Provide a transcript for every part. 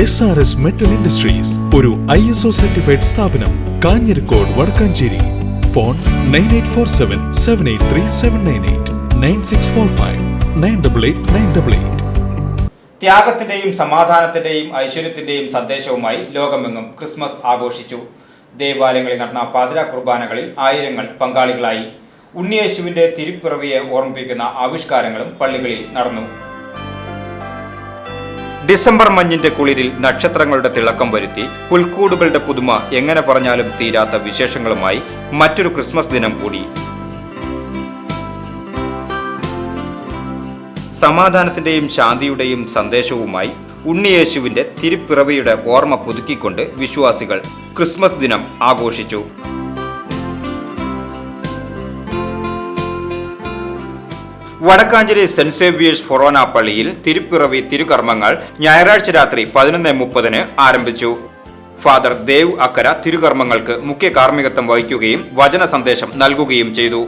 S R S metal industries ഒരു I S O certified സ്ഥാപനം Kanjirakode Vadakkanchery. Phone nine eight four seven seven eight three seven nine eight nine six four five nine double eight nine double eight ത്യാഗത്തിന്റെയും സമാധാനത്തിന്റെയും ഐശ്വര്യത്തിന്റെയും സന്ദേശവുമായി ലോകമെങ്ങും Christmas ആഘോഷിച്ചു. ദേവാലയങ്ങളിൽ നടന്ന പാതിര കുർബാനകളിൽ ആയിരങ്ങൾ പങ്കാളികളായി. ഉണ്ണിയേശുവിന്റെ തിരുപ്പിറവിയെ ഓർമ്മിപ്പിക്കുന്ന ആവിഷ്കാരങ്ങളും പള്ളികളിൽ നടന്നു. ഡിസംബർ മഞ്ഞിന്റെ കുളിരിൽ നക്ഷത്രങ്ങളുടെ തിളക്കം വരുത്തി പുൽക്കൂടുകളുടെ പുതുമ എങ്ങനെ പറഞ്ഞാലും തീരാത്ത വിശേഷങ്ങളുമായി മറ്റൊരു ക്രിസ്മസ് ദിനം കൂടി. സമാധാനത്തിന്റെയും ശാന്തിയുടെയും സന്ദേശവുമായി ഉണ്ണിയേശുവിന്റെ തിരുപ്പിറവിയുടെ ഓർമ്മ പുതുക്കിക്കൊണ്ട് വിശ്വാസികൾ ക്രിസ്മസ് ദിനം ആഘോഷിച്ചു. വടക്കാഞ്ചേരി സെന്റ് സേവിയേഴ്സ് ഫൊറോന പള്ളിയിൽ തിരുപ്പിറവി തിരുകർമ്മങ്ങൾ ഞായറാഴ്ച രാത്രി പതിനൊന്ന് മുപ്പതിന് ആരംഭിച്ചു. ഫാദർ ദേവ് അക്കര തിരുകർമ്മങ്ങൾക്ക് മുഖ്യ കാർമ്മികത്വം വഹിക്കുകയും വചന സന്ദേശം നൽകുകയും ചെയ്തു.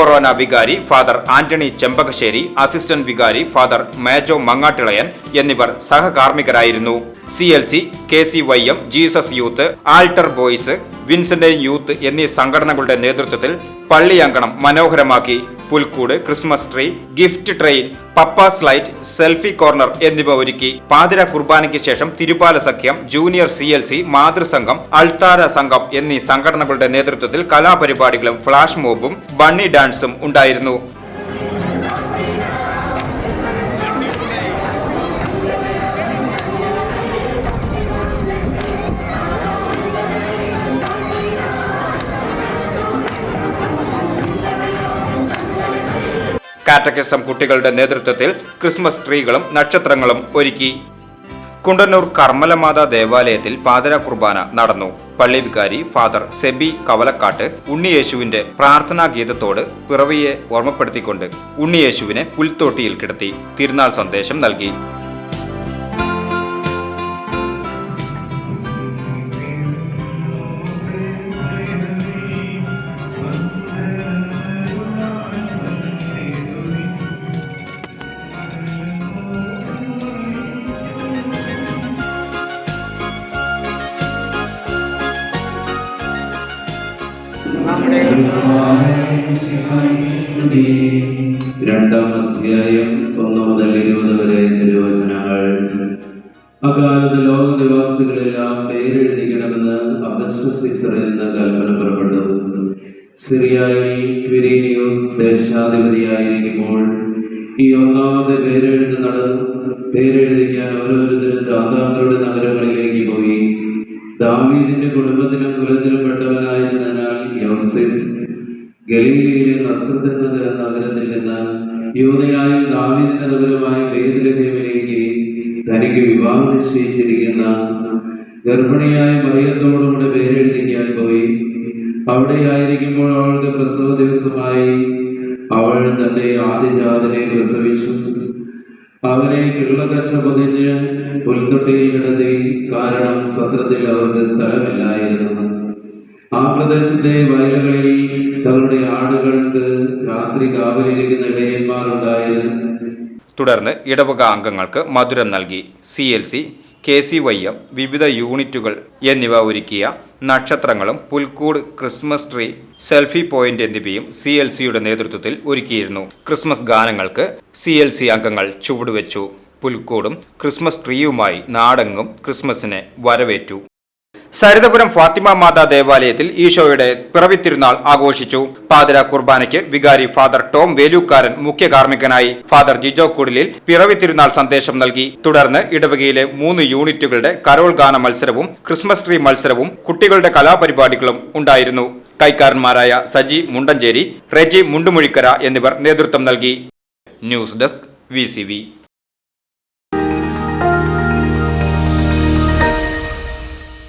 ഫൊറോന വികാരി ഫാദർ ആന്റണി ചെമ്പകശ്ശേരി അസിസ്റ്റന്റ് വികാരി ഫാദർ മേജോ മങ്ങാട്ടിളയൻ എന്നിവർ സഹകാർമ്മികരായിരുന്നു. C L C K C Y M Jesus youth altar boys Vincentian youth എന്നീ സംഘടനകളുടെ നേതൃത്വത്തിൽ പള്ളിയങ്കണം മനോഹരമാക്കി. പുൽക്കൂട് ക്രിസ്മസ് ട്രീ ഗിഫ്റ്റ് ട്രെയിൻ പപ്പാസ് ലൈറ്റ് സെൽഫി കോർണർ എന്നിവ ഒരുക്കി പാതിര കുർബാനയ്ക്ക് ശേഷം തിരുപാല സഖ്യം ജൂനിയർ സി എൽ സി മാതൃസംഘം അൾത്താര സംഘം എന്നീ സംഘടനകളുടെ നേതൃത്വത്തിൽ കലാപരിപാടികളും ഫ്ലാഷ് മോബും ബണ്ണി ഡാൻസും ഉണ്ടായിരുന്നു. കാറ്റക്കിസം കുട്ടികളുടെ നേതൃത്വത്തിൽ ക്രിസ്മസ് ട്രീകളും നക്ഷത്രങ്ങളും ഒരുക്കി. കുണ്ടന്നൂർ കർമ്മലമാതാ ദേവാലയത്തിൽ പാതിര കുർബാന നടന്നു. പള്ളി വികാരി ഫാദർ സെബി കവലക്കാട്ട് ഉണ്ണിയേശുവിന്റെ പ്രാർത്ഥനാ ഗീതത്തോട് പിറവിയെ ഓർമ്മപ്പെടുത്തിക്കൊണ്ട് ഉണ്ണിയേശുവിനെ പുൽത്തോട്ടിയിൽ കിടത്തി തിരുനാൾ സന്ദേശം നൽകി. രണ്ടാം അധ്യായം ഒന്ന് മുതൽ ഇരുപത് വരെ തിരുവചനങ്ങൾ. അകാലത്ത് ലോകനിവാസികളെല്ലാം പേരെഴുതിക്കണമെന്ന് അഗസ്റ്റ് സീസറിൽ നിന്ന് കൽപ്പന പുറപ്പെട്ടു. സിറിയയിൽ ക്വിരീനിയോസ് ദേശാധിപതിയായിരിക്കുമ്പോൾ ഈ ഒന്നാമത്തെ പേരെഴുത്ത് നടന്നു. പേരെഴുതിക്കാൻ ഓരോരുത്തരും ദാതാക്കളുടെ നഗരങ്ങളിലേക്ക് പോയി. ദാവീദിന്റെ കുടുംബത്തിലും കുലത്തിലും പെട്ടവനായിരുന്നതിനാൽ യോസെഫ് ഗലീലയിലെ നസ്രത്ത് എന്ന നഗരത്തിൽ നിന്ന് യൂതയായും ദാവീദിന്റെ നഗരമായ വേദലഭ്യമിലേക്ക് തനിക്ക് വിവാഹം നിശ്ചയിച്ചിരിക്കുന്ന ഗർഭിണിയായ മറിയത്തോടുകൂടെ പേരെഴുതിക്കാൻ പോയി. അവിടെയായിരിക്കുമ്പോൾ അവൾക്ക് പ്രസവ ദിവസമായി അവൾ തന്റെ ആദ്യജാതനെ പ്രസവിച്ചു. അവനെ പിള്ളകച്ച പൊതിഞ്ഞ് പുൽത്തൊട്ടിയിൽ കിടത്തി. കാരണം സത്രത്തിൽ അവർക്ക് സ്ഥലമില്ലായിരുന്നു. ആ പ്രദേശത്തെ വയലുകളിൽ തങ്ങളുടെ ആടുകൾക്ക് രാത്രി കാവലിരിക്കുന്ന ഇടയന്മാരുണ്ടായിരുന്നു. തുടർന്ന് ഇടവക അംഗങ്ങൾക്ക് മധുരം നൽകി. C L C K C Y M വിവിധ യൂണിറ്റുകൾ എന്നിവ ഒരുക്കിയ നക്ഷത്രങ്ങളും പുൽക്കൂട് ക്രിസ്മസ് ട്രീ സെൽഫി പോയിന്റ് എന്നിവയും സി എൽ സിയുടെ നേതൃത്വത്തിൽ ഒരുക്കിയിരുന്നു. ക്രിസ്മസ് ഗാനങ്ങൾക്ക് സി എൽ സി അംഗങ്ങൾ ചുവടുവെച്ചു. പുൽക്കൂടും ക്രിസ്മസ് ട്രീയുമായി നാടെങ്ങും ക്രിസ്മസിനെ വരവേറ്റു. സരിതപുരം ഫാത്തിമ മാതാ ദേവാലയത്തിൽ ഈശോയുടെ പിറവിത്തിരുന്നാൾ ആഘോഷിച്ചു. പാതിര കുർബാനയ്ക്ക് വികാരി ഫാദർ ടോം വേലൂക്കാരൻ മുഖ്യ കാർമ്മികനായി ഫാദർ ജിജോ കുടിലിൽ പിറവിത്തിരുന്നാൾ സന്ദേശം നൽകി. തുടർന്ന് ഇടവകയിലെ മൂന്ന് യൂണിറ്റുകളുടെ കരോൾ ഗാന മത്സരവും ക്രിസ്മസ് ട്രീ മത്സരവും കുട്ടികളുടെ കലാപരിപാടികളും ഉണ്ടായിരുന്നു. കൈക്കാരന്മാരായ സജി മുണ്ടഞ്ചേരി റെജി മുണ്ടുമുഴിക്കര എന്നിവർ നേതൃത്വം നൽകി. News desk V.